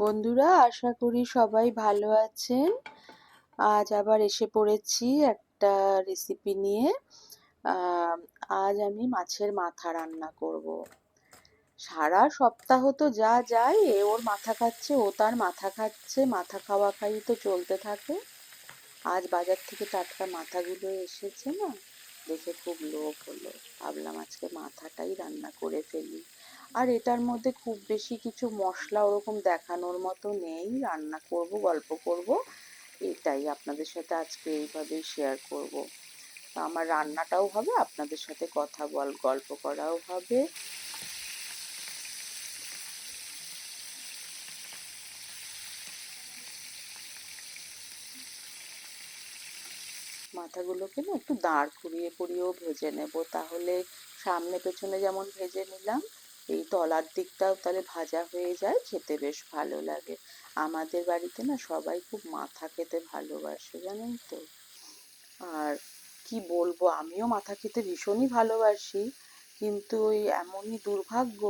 বন্ধুরা, আশা করি সবাই ভালো আছেন। আজ আবার এসে পড়েছি একটা রেসিপি নিয়ে। আজ আমি মাছের মাথা রান্না করব। সারা সপ্তাহ তো যা যায়, এ ওর মাথা খাচ্ছে, ও তার মাথা খাচ্ছে, মাথা খাওয়া খাই তো চলতে থাকে। আজ বাজার থেকে টাটকা মাথাগুলো এসেছে না? দেখে খুব লোভ হলো। ভাবলাম আজকে মাথাটাই রান্না করে ফেলি। আর এটার মধ্যে খুব বেশি কিছু মশলা ওরকম দেখানোর মতো নেই। রান্না করব, গল্প করব, এটাই আপনাদের সাথে আজকে এইভাবেই শেয়ার করব। আমার রান্নাটাও হবে, আপনাদের সাথে কথা বল, গল্প করাও হবে। মাথাগুলোকে না একটু দাঁড় করিয়ে করিয়েও ভেজে নেব, তাহলে সামনে পেছনে যেমন ভেজে নিলাম এই তলার দিকটাও তাহলে ভাজা হয়ে যায়, খেতে বেশ ভালো লাগে। আমাদের বাড়িতে না সবাই খুব মাথা খেতে ভালোবাসে, জানেন তো। আর কি বলব, আমিও মাথা খেতে ভীষণই ভালোবাসি, কিন্তু ওই এমনই দুর্ভাগ্য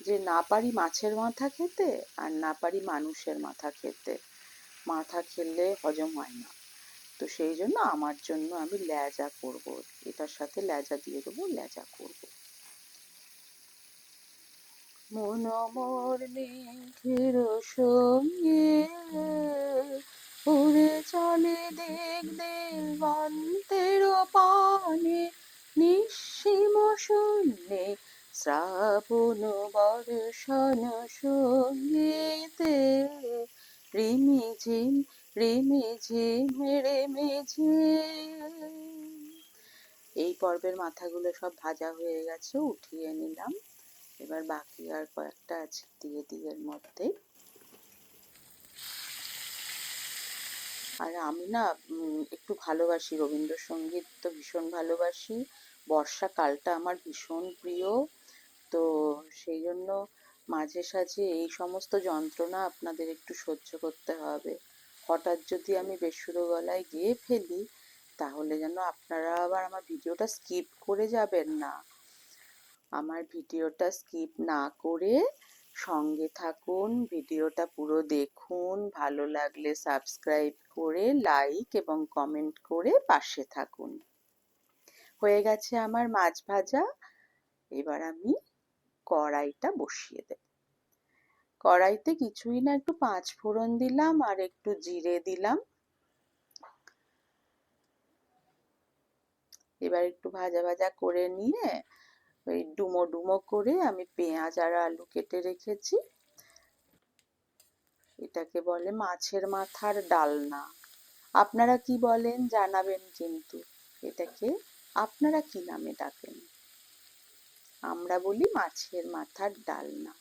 যে না পারি মাছের মাথা খেতে আর না পারি মানুষের মাথা খেতে। মাথা খেলে হজম হয় না। তো সেই জন্য আমার জন্য আমি ল্যাজা করব, এটার সাথে ল্যাজা দিয়ে দেবো, ল্যাজা করব। মন মোর মেঘের সঙ্গে উড়ে চলে দেখ দেবান্তের পানে, নিঃসীম শূন্যে শ্রাবণ বর্ষণ সঙ্গীতে। রিমি ঝিম রিমি ঝিম। এই পর্বের মাথাগুলো সব ভাজা হয়ে গেছে, উঠিয়ে নিলাম। এবার বাকি আর কয়েকটা আছে, দিয়ে দিই এর মধ্যে। আর আমি না একটু ভালোবাসি, রবীন্দ্রসঙ্গীত তো ভীষণ ভালোবাসি। বর্ষাকালটা আমার ভীষণ প্রিয়। তো সেই জন্য মাঝে সাঝে এই সমস্ত যন্ত্রণা আপনাদের একটু সহ্য করতে হবে। হঠাৎ যদি আমি বেসুরো গলায় গেয়ে ফেলি, তাহলে যেন আপনারা আবার আমার ভিডিওটা স্কিপ করে যাবেন না। আমার ভিডিওটা স্কিপ না করে সঙ্গে থাকুন, ভিডিওটা পুরো দেখুন, ভালো লাগলে সাবস্ক্রাইব করে, লাইক এবং কমেন্ট করে পাশে থাকুন। হয়ে গেছে আমার মাছ ভাজা। এবার আমি কড়াইটা বসিয়ে দেব। কড়াইতে কিছুই না, একটু পাঁচ ফোড়ন দিলাম আর একটু জিরে দিলাম। এবার একটু ভাজা ভাজা করে নিয়ে ওই ডুমো ডুমো করে আমি পেঁয়াজ আর আলু কেটে রেখেছি। এটাকে বলে মাছের মাথার ডালনা। আপনারা কি বলেন জানাবেন কিন্তু, এটাকে আপনারা কি নামে ডাকেন? আমরা বলি মাছের মাথার ডালনা।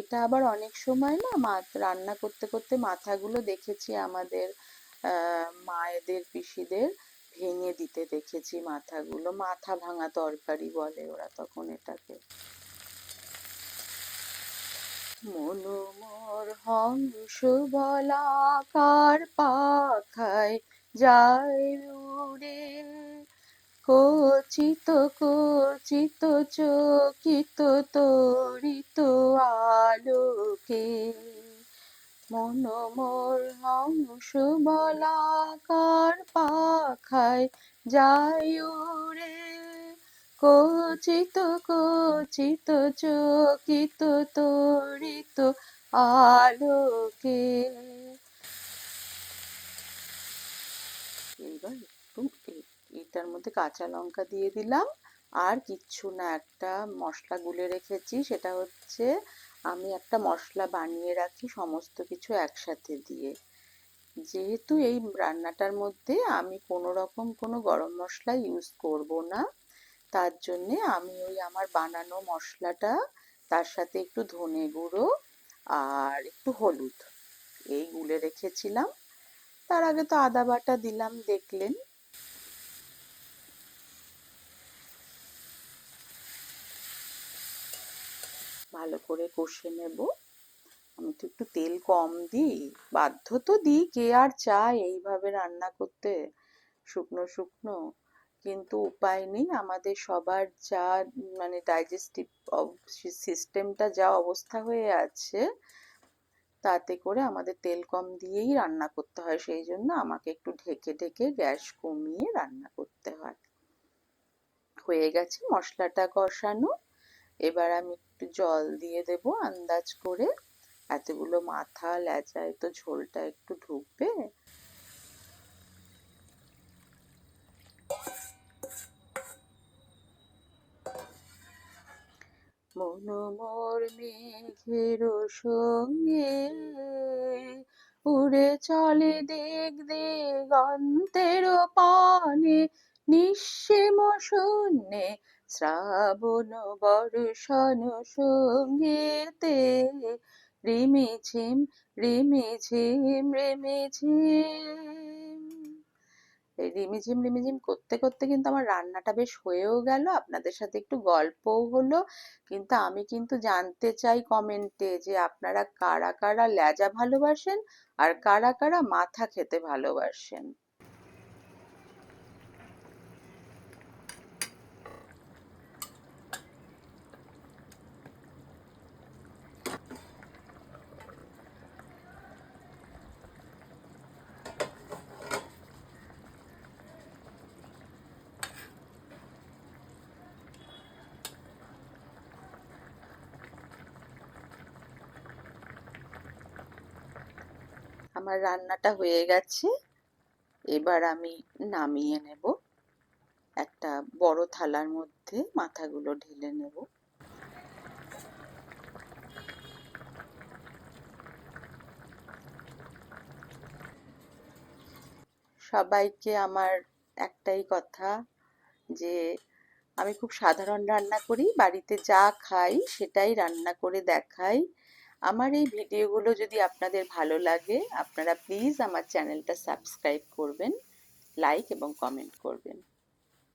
এটা আবার অনেক সময় না রান্না করতে করতে মাথাগুলো দেখেছি আমাদের মায়েদের, পিসিদের। ভেঙে দিতে দেখেছি মাথাগুলো। মাথা ভাঙা তরকারি বলে ওরা তখন এটাকে। মনোমর হংস বলাকার পাখায় যায় উড়ে কচিত কচিত, চকিত, তরিত আলোকে। মনোমর হংস বলাকার পাখায় যায় উড়ে কচিত কচিত, চকিত, তরিত আলোকে। এবার একটু এটার মধ্যে কাঁচা লঙ্কা দিয়ে দিলাম। আর কিচ্ছু না, একটা মশলা গুলে রেখেছি, সেটা হচ্ছে আমি একটা মশলা বানিয়ে রাখি সমস্ত কিছু একসাথে দিয়ে। যেহেতু এই রান্নাটার মধ্যে আমি কোনো রকম কোনো গরম মশলা ইউজ করব না, তার জন্যে আমি ওই আমার বানানো মশলাটা তার সাথে একটু ধনে গুঁড়ো আর একটু হলুদ, এই গুলে রেখেছিলাম। তার আগে তো আদা বাটা দিলাম, দেখলেন। ভালো করে কষে নেব। আমি তো একটু তেল কম দিই। বাধ্য তো দিই কে আর চায় এইভাবে রান্না করতে। শুকনো শুকনো। কিন্তু উপায় নেই। আমাদের সবার যা মানে ডাইজেস্টিভ সিস্টেমটা যা অবস্থা হয়ে আছে, তাতে করে আমাদের তেল কম দিয়েই রান্না করতে হয়। সেই জন্য আমাকে একটু ঢেকে ঢেকে গ্যাস কমিয়ে রান্না করতে হয়। হয়ে গেছে মশলাটা কষানো। এবার আমি একটু জল দিয়ে দেব আন্দাজ করে। এতগুলো মাথা লেজায় তো ঝোলটা একটু ঢুকবে। মন মেঘের সঙ্গে উড়ে চলে দেখ দিগন্তের পানে নিঃসীম শূন্যে শ্রাবণ বর্ষণ সঙ্গীতে, রিমি ঝিম রিমি ঝিম রিমি ঝিম। এই রিমিঝিম রিমিঝিম করতে করতে কিন্তু আমার রান্নাটা বেশ হয়েও গেল। আপনাদের সাথে একটু গল্পও হলো। কিন্তু আমি কিন্তু জানতে চাই কমেন্টে যে আপনারা কারা কারা লেজা ভালোবাসেন আর কারা কারা মাথা খেতে ভালোবাসেন? আমার রান্নাটা হয়ে গেছে। এবার আমি নামিয়ে নেব। একটা বড় থালার মধ্যে মাথাগুলো ঢেলে নেব। সবাইকে আমার একটাই কথা যে, আমি খুব সাধারণ রান্না করি, বাড়িতে যা খাই সেটাই রান্না করে দেখাই। আমার এই ভিডিওগুলো যদি আপনাদের ভালো লাগে, আপনারা প্লিজ আমার চ্যানেলটা সাবস্ক্রাইব করবেন লাইক এবং কমেন্ট করবেন।